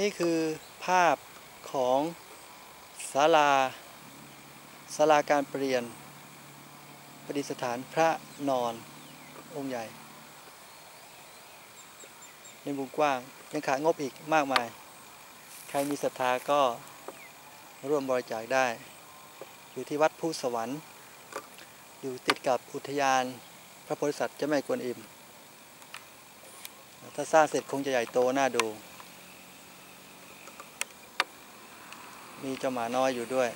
นี่คือภาพของศาลาศาลาการเปลี่ยนประดิษฐานพระนอนองค์ใหญ่ ในมุมกว้างยังขาดงบอีกมากมาย ใครมีศรัทธาก็ร่วมบริจาคได้ อยู่ที่วัดผู้สวรรค์ อยู่ติดกับอุทยานพระโพธิสัตว์เจ้าแม่กวนอิม ถ้าสร้างเสร็จคงจะใหญ่โตน่าดู มีเจ้าหมาน้อยอยู่ด้วย